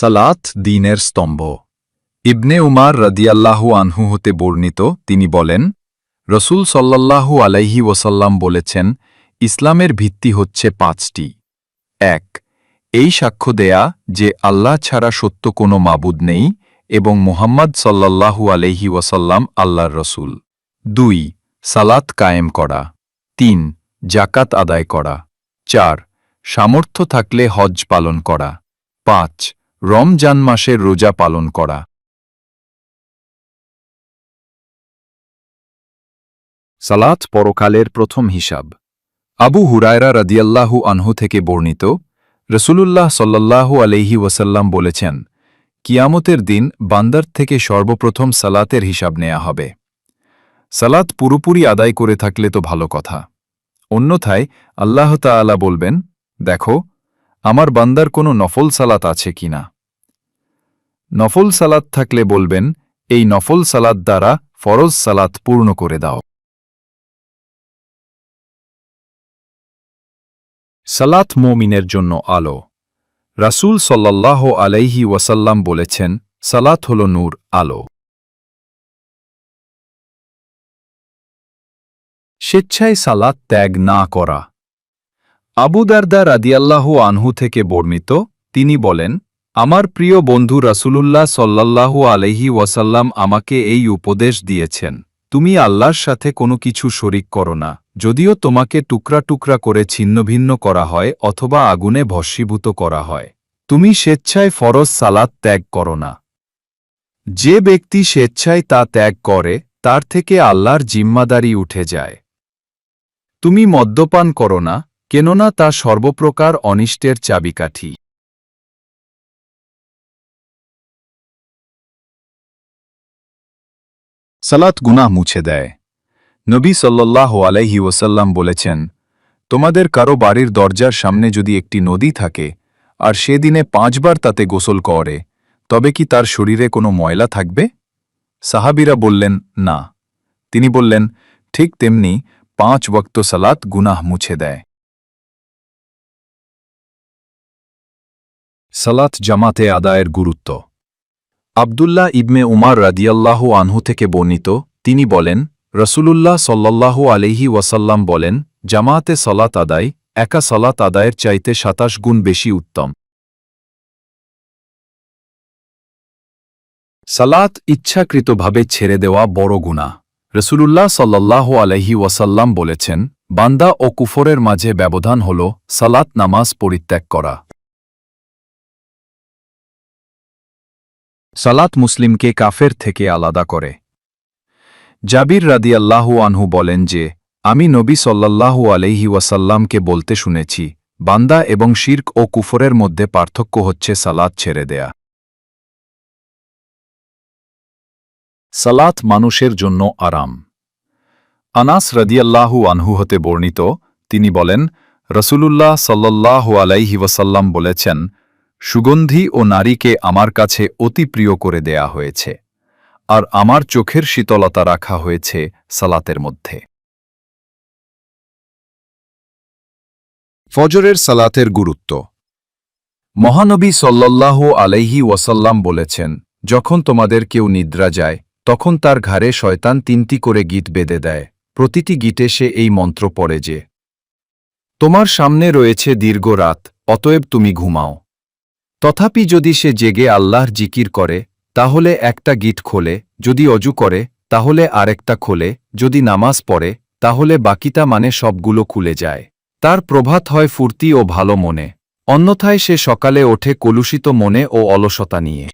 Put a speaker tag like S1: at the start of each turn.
S1: সালাত দিনের স্তম্ভ। ইবনে উমার রদিয়াল্লাহু আনহু হতে বর্ণিত, তিনি বলেন, রসুল সল্লাল্লাহু আলাইহি ওসাল্লাম বলেছেন, ইসলামের ভিত্তি হচ্ছে পাঁচটি। এক, এই সাক্ষ্য দেয়া যে আল্লাহ ছাড়া সত্য কোনো মাবুদ নেই এবং মোহাম্মদ সল্লাল্লাহু আলাইহি ওয়াসাল্লাম আল্লাহর রসুল। দুই, সালাত কায়েম করা। তিন জাকাত আদায় করা। চার, সামর্থ্য থাকলে হজ পালন করা। পাঁচ রমজান মাসের রোজা পালন করা। সালাত পরকালের প্রথম হিসাব। আবু হুরায়রা রদিয়াল্লাহু আনহু থেকে বর্ণিত, রসুলুল্লাহ সল্লাল্লাহু আলহি ওয়াসাল্লাম বলেছেন, কিয়ামতের দিন বান্দার থেকে সর্বপ্রথম সালাতের হিসাব নেয়া হবে। সালাত পুরোপুরি আদায় করে থাকলে তো ভালো কথা। অন্যথায় আল্লাহ তাআলা বলবেন, দেখো, আমার বান্দার কোনো নফল সালাত আছে কিনা? নফল সালাত থাকলে বলবেন, এই নফল সালাত দ্বারা ফরজ সালাত পূর্ণ করে দাও। সালাত মোমিনের জন্য আলো। রাসূল সল্লাল্লাহ আলাইহি ওয়াসাল্লাম বলেছেন, সালাত হল নূর, আলো। স্বেচ্ছায় সালাত ত্যাগ না করা। আবু দারদা রাদিয়াল্লাহু আনহু থেকে বর্ণিত, তিনি বলেন আমার প্রিয় বন্ধু রাসূলুল্লাহ সল্লাল্লাহু আলহি ওয়াসাল্লাম আমাকে এই উপদেশ দিয়েছেন, তুমি আল্লাহর সাথে কোনো কিছু শরিক করো না। যদিও তোমাকে টুকরা টুকরা করে ছিন্নভিন্ন করা হয় অথবা আগুনে ভস্মীভূত করা হয়, তুমি স্বেচ্ছায় ফরজ সালাত ত্যাগ করো না। যে ব্যক্তি স্বেচ্ছায় তা ত্যাগ করে, তার থেকে আল্লাহর জিম্মাদারি উঠে যায়। তুমি মদ্যপান করো না, কেননা তা সর্বপ্রকার অনিষ্টের চাবিকাঠি। সালাত গুনাহ মুছে দেয়। নবী সাল্লাহ আলাইহি ওসাল্লাম বলেছেন, তোমাদের কারও বাড়ির দরজার সামনে যদি একটি নদী থাকে, আর সেদিনে পাঁচবার তাতে গোসল করে, তবে কি তার শরীরে কোনো ময়লা থাকবে? সাহাবিরা বললেন, না। তিনি বললেন, ঠিক তেমনি পাঁচ ওক্ত সালাত গুনাহ মুছে দেয়। সালাত জামাতে আদায়ের গুরুত্ব। আবদুল্লাহ ইবমে উমার রাদিয়াল্লাহু আনহু থেকে বর্ণিত, তিনি বলেন, রসুলুল্লাহ সল্লাল্লাহু আলহি ওয়াসাল্লাম বলেন, জামাতে সলাত আদায়, একা সলাত আদায়ের চাইতে সাতাশ গুণ বেশি উত্তম। সালাত ইচ্ছাকৃতভাবে ছেড়ে দেওয়া বড় গুণা রসুলুল্লাহ সল্লাল্লাহু আলহি ওয়াসাল্লাম বলেছেন, বান্দা ও কুফরের মাঝে ব্যবধান হল সালাত নামাজ পরিত্যাগ করা। সালাত মুসলিমকে কাফের থেকে আলাদা করে। জাবির রাদিয়াল্লাহু আনহু বলেন যে, আমি নবী সল্লাল্লাহু আলহি ওয়াসাল্লামকে বলতে শুনেছি, বান্দা এবং শির্ক ও কুফরের মধ্যে পার্থক্য হচ্ছে সালাত ছেড়ে দেয়া। সালাত মানুষের জন্য আরাম। আনাস রদিয়াল্লাহু আনহু হতে বর্ণিত, তিনি বলেন, রসুলুল্লাহ সল্লাল্লাহু আলাইহি ওয়াসাল্লাম বলেছেন সুগন্ধি ও নারীকে আমার কাছে অতি প্রিয় করে দেয়া হয়েছে আর আমার চোখের শীতলতা রাখা হয়েছে সালাতের মধ্যে। ফজরের সালাতের গুরুত্ব। মহানবী সল্লাল্লাহ আলাইহি ওয়াসাল্লাম বলেছেন যখন তোমাদের কেউ নিদ্রা যায় তখন তার ঘাড়ে শয়তান তিনটি করে গীত বেঁধে দেয়। প্রতিটি গীতে সে এই মন্ত্র পড়ে যে তোমার সামনে রয়েছে দীর্ঘ রাত অতএব তুমি ঘুমাও। তথাপি যদি সে জেগে আল্লাহর জিকির করে, তাহলে একটা গিট খোলে, যদি অজু করে, তাহলে আরেকটা খোলে, যদি নামাজ পড়ে, তাহলে বাকিটা মানে সবগুলো খুলে যায়। তার প্রভাত হয় ফুর্তি ও ভালো মনে। অন্যথায় সে সকালে ওঠে কলুষিত মনে ও অলসতা নিয়ে।